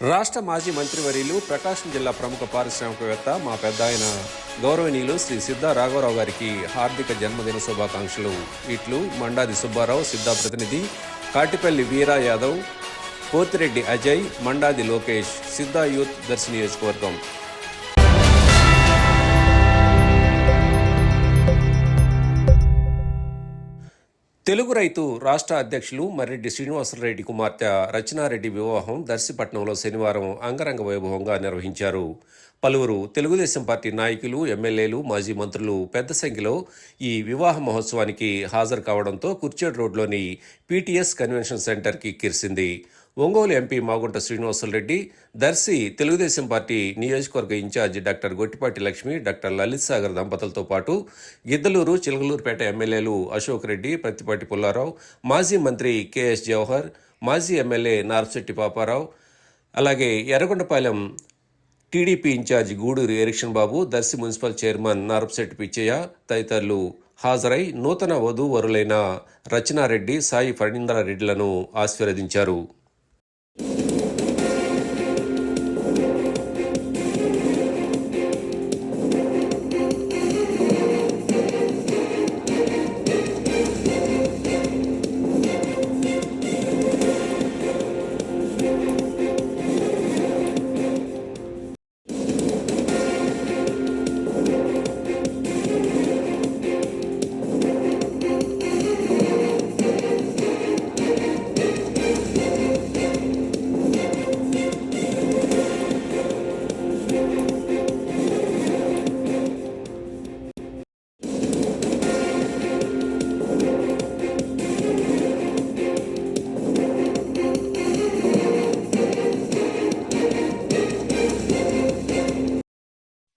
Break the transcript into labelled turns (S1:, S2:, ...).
S1: రాష్ట్ర మాజీ మంత్రివర్యులు ప్రకాశం జిల్లా ప్రముఖ పారిశ్రామికవేత్త మా పెద్ద ఆయన గౌరవనీయులు శ్రీ సిద్ధా రాఘవరావు గారికి హార్దిక జన్మదిన శుభాకాంక్షలు. ఇట్లు మండాది సుబ్బారావు సిద్ధా ప్రతినిధి కాటిపల్లి వీరా యాదవ్ పోతిరెడ్డి అజయ్ మండాది లోకేష్ సిద్ధా యూత్ దర్శి నియోజకవర్గం. తెలుగు రైతు రాష్ట్ర అధ్యక్షులు మర్రెడ్డి శ్రీనివాసరెడ్డి కుమార్తె రచనారెడ్డి వివాహం దర్శిపట్నంలో శనివారం అంగరంగ వైభవంగా నిర్వహించారు. పలువురు తెలుగుదేశం పార్టీ నాయకులు ఎమ్మెల్యేలు మాజీ మంత్రులు పెద్ద సంఖ్యలో ఈ వివాహ మహోత్సవానికి హాజరు కావడంతో కుర్చేడ్ రోడ్లోని పీటీఎస్ కన్వెన్షన్ సెంటర్కి కిరిసింది. ఒంగోలు ఎంపీ మాగుంట శ్రీనివాసులరెడ్డి దర్శి తెలుగుదేశం పార్టీ నియోజకవర్గ incharge doctor Gottipati Lakshmi doctor Lalit Sagar దంపతులతో పాటు గిద్దలూరు చిలకలూరుపేట ఎమ్మెల్యేలు అశోక్ రెడ్డి ప్రత్తిపాటి పుల్లారావు మాజీ మంత్రి కెఎస్ జవహర్ మాజీ ఎమ్మెల్యే నార్శెట్టి పాపారావు అలాగే Yerragondapalem TDP incharge Gudur Erikshan Babu Darsi municipal chairman Narapasetti Pichaiah తదితరులు హాజరై నూతన వధూవరులైన రచనారెడ్డి సాయి ఫణీంద్రారెడ్డిలను ఆశీర్వదించారు.